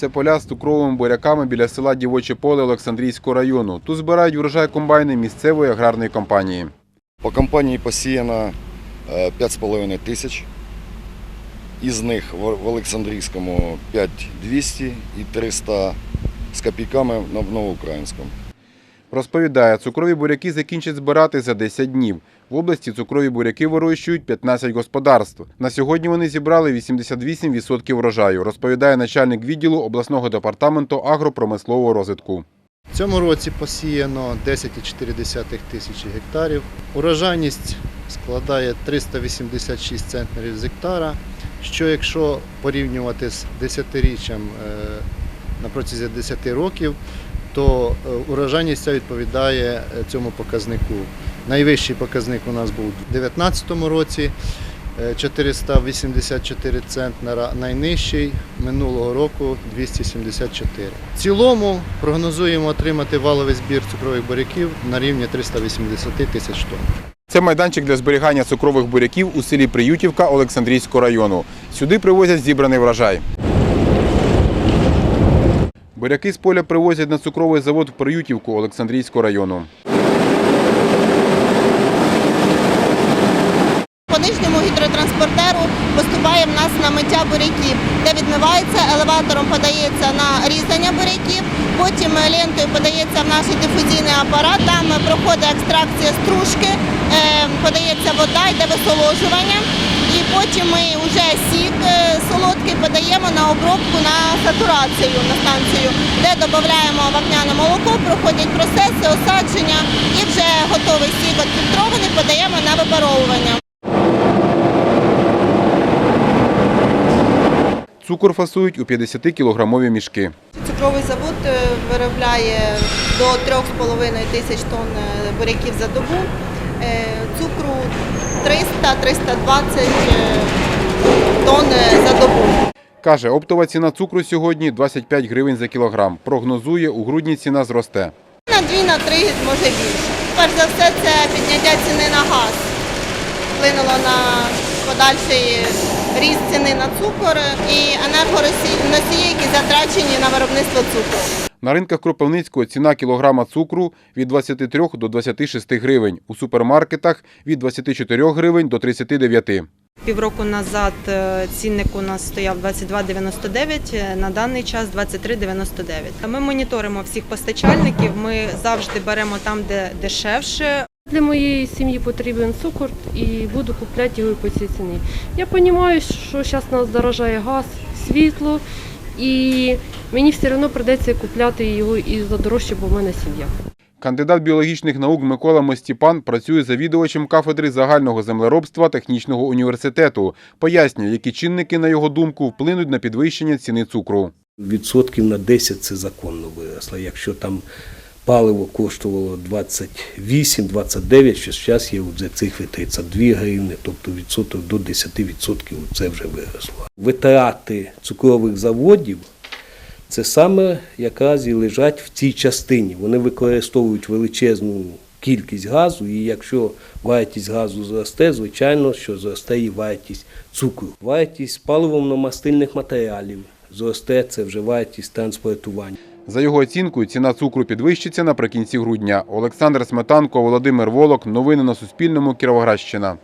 Це поля з цукровими буряками біля села Дівоче поле Олександрійського району. Тут збирають врожай комбайни місцевої аграрної компанії. По компанії посіяно е, 5,5 тисяч. Із них в Олександрійському 5200 і 300 з копійками на Новоукраїнському. Розповідає, цукрові буряки закінчать збирати за 10 днів. В області цукрові буряки вирощують 15 господарств. На сьогодні вони зібрали 88% врожаю, розповідає начальник відділу обласного департаменту агропромислового розвитку. В цьому році посіяно 10,4 тисячі гектарів. Урожайність складає 386 центнерів з гектара, що якщо порівнювати з 10-річчям е, на протязі 10 років, то е, урожайність ця відповідає е, цьому показнику. Найвищий показник у нас був у 2019 році. е, 484 центнера, найнижчий минулого року 274. В цілому прогнозуємо отримати валовий збір цукрових буряків на рівні 380 тисяч тонн. Це майданчик для зберігання цукрових буряків у селі Приютівка Олександрійського району. Сюди привозять зібраний врожай. Буряки з поля привозять на цукровий завод в Приютівку Олександрійського району. По нижньому гідротранспортеру поступає в нас на миття буряків, де відмивається, елеватором подається на різання буряків, потім лентою подається в наш дифузійний апарат, там проходить екстракція стружки, е, подається вода, йде висоложування. І потім ми вже сік е, на обробку на сатурацію на станцію, де додаємо вапняне молоко, проходять процеси осадження і вже готовий сік відфільтрований подаємо на випаровування. Цукор фасують у 50-кілограмові мішки. Цукровий завод е, виробляє до 3,5 тисяч тонн е, буряків за добу. Е, Цукру 300-320 тонн. Каже, оптова ціна цукру сьогодні 25 гривень за кілограм. Прогнозує, у грудні ціна зросте. На 2 на 3 може більше. Перш за все, це підняття ціни на газ. Вплинуло на подальший ріст ціни на цукор і енергоносії, які затрачені на виробництво цукру. На ринках Кропивницького ціна кілограма цукру від 23 до 26 гривень. У супермаркетах від 24 гривень до 39. Півроку назад е, цінник у нас стояв 22,99, е, на даний час 23,99. Ми моніторимо всіх постачальників, ми завжди беремо там, де дешевше. Для моєї сім'ї потрібен цукор і буду купляти його по цій ціні. Я розумію, що зараз нас дорожає газ, світло, і мені все одно прийдеться купляти його і за дорожче, бо в мене сім'я. Кандидат біологічних наук Микола Мостіпан працює завідувачем кафедри загального землеробства технічного університету. Пояснює, які чинники, на його думку, вплинуть на підвищення ціни цукру. Відсотків на 10 це законно виросло. Якщо там паливо коштувало 28-29, що зараз є вже цифри 32 гривни, тобто відсоток до 10% це вже виросло. Витрати цукрових заводів це саме якраз і лежать в цій частині. Вони використовують величезну кількість газу, і якщо вартість газу зросте, звичайно, що зросте і вартість цукру. Вартість паливно-мастильних матеріалів зросте, це вже вартість транспортування. За його оцінкою, ціна цукру підвищиться наприкінці грудня. Олександр Сметанко, Володимир Волок. Новини на Суспільному. Кіровоградщина.